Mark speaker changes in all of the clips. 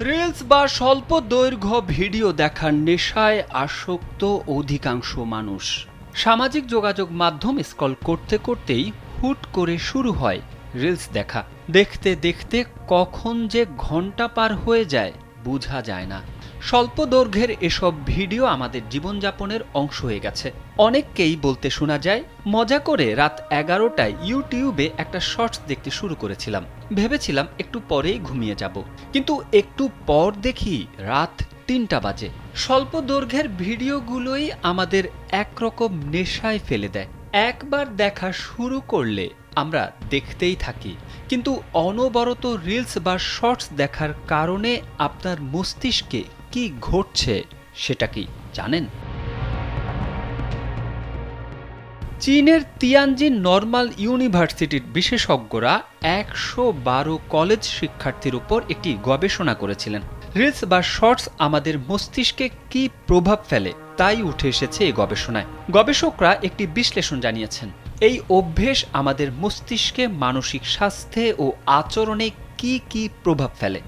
Speaker 1: Reels বা স্বল্প দৈর্ঘ্য ভিডিও দেখার নেশায় আসক্ত অধিকাংশ মানুষ। সামাজিক যোগাযোগ মাধ্যম স্কল করতে করতেই হুট করে শুরু হয় রিলস দেখা। দেখতে দেখতে কখন যে ঘণ্টা পার হয়ে যায়, বোঝা যায় না। স্বল্প দৈর্ঘ্যের এসব ভিডিও আমাদের জীবনযাপনের অংশ হয়ে গেছে। অনেককেই বলতে শোনা যায়, মজা করে রাত এগারোটায় ইউটিউবে একটা শর্টস দেখতে শুরু করেছিলাম। ভেবেছিলাম একটু পরেই ঘুমিয়ে যাব। কিন্তু একটু পর দেখি রাত তিনটা বাজে। স্বল্প দৈর্ঘ্যের ভিডিওগুলোই আমাদের একরকম নেশায় ফেলে দেয়। একবার দেখা শুরু করলে আমরা দেখতেই থাকি। কিন্তু অনবরত রিলস বা শর্টস দেখার কারণে আপনার মস্তিষ্কে কি ঘটছে সেটা কি জানেন? চীনের তিয়ানজিন নর্মাল ইউনিভার্সিটির বিশেষজ্ঞরা একশো বারো কলেজ শিক্ষার্থীর উপর একটি গবেষণা করেছিলেন। রিলস বা শর্টস আমাদের মস্তিষ্কে কি প্রভাব ফেলে তাই উঠে এসেছে এই গবেষণায়। গবেষকরা একটি বিশ্লেষণ জানিয়েছেন, এই অভ্যেস আমাদের মস্তিষ্কে মানসিক স্বাস্থ্যে ও আচরণে কি কি প্রভাব ফেলে?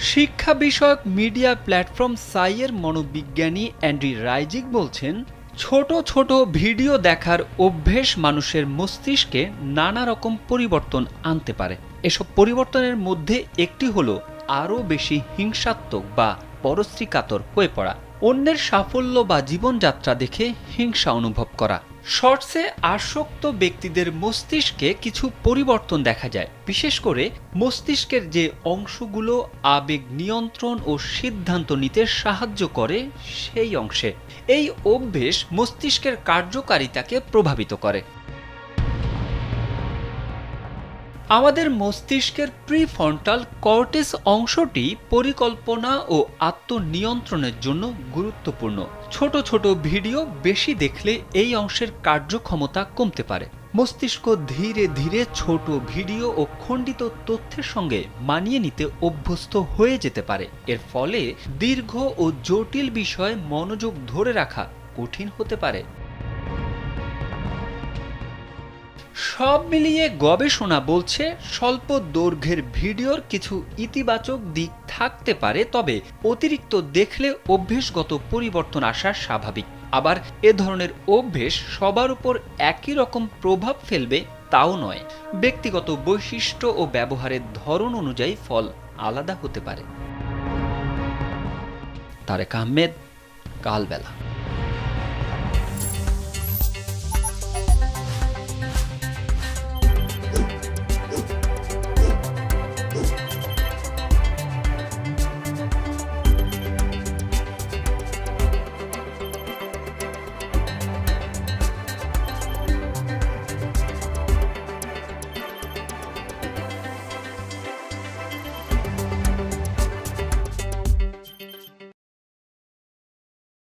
Speaker 1: শিক্ষা বিষয়ক মিডিয়া প্ল্যাটফর্ম সাইয়ের মনোবিজ্ঞানী অ্যান্ড্রি রাইজিক বলছেন, ছোট ছোট ভিডিও দেখার অভ্যেস মানুষের মস্তিষ্কে নানা রকম পরিবর্তন আনতে পারে। এসব পরিবর্তনের মধ্যে একটি হলো আরও বেশি হিংসাত্মক বা পরশ্রীকাতর হয়ে পড়া। অন্যের সাফল্য বা জীবনযাত্রা দেখে হিংসা অনুভব করা। শর্টসে আসক্ত ব্যক্তিদের মস্তিষ্কে কিছু পরিবর্তন দেখা যায়। বিশেষ করে মস্তিষ্কের যে অংশগুলো আবেগ নিয়ন্ত্রণ ও সিদ্ধান্ত নিতে সাহায্য করে সেই অংশে। এই অভ্যেস মস্তিষ্কের কার্যকারিতাকে প্রভাবিত করে। আমাদের মস্তিষ্কের প্রিফ্রন্টাল কর্টেস অংশটি পরিকল্পনা ও আত্মনিয়ন্ত্রণের জন্য গুরুত্বপূর্ণ। ছোট ছোট ভিডিও বেশি দেখলে এই অংশের কার্যক্ষমতা কমতে পারে। মস্তিষ্ক ধীরে ধীরে ছোট ভিডিও ও খণ্ডিত তথ্যের সঙ্গে মানিয়ে নিতে অভ্যস্ত হয়ে যেতে পারে। এর ফলে দীর্ঘ ও জটিল বিষয়ে মনোযোগ ধরে রাখা কঠিন হতে পারে। সব মিলিয়ে গবেষণা বলছে স্বল্প দৈর্ঘ্যের ভিডিওর কিছু ইতিবাচক দিক থাকতে পারে, তবে অতিরিক্ত দেখলে অভ্যেসগত পরিবর্তন আসা স্বাভাবিক। আবার এ ধরনের অভ্যেস সবার উপর একই রকম প্রভাব ফেলবে, তাও নয়। ব্যক্তিগত বৈশিষ্ট্য ও ব্যবহারের ধরন অনুযায়ী ফল আলাদা হতে পারে। তারেক আহমেদ, কালবেলা।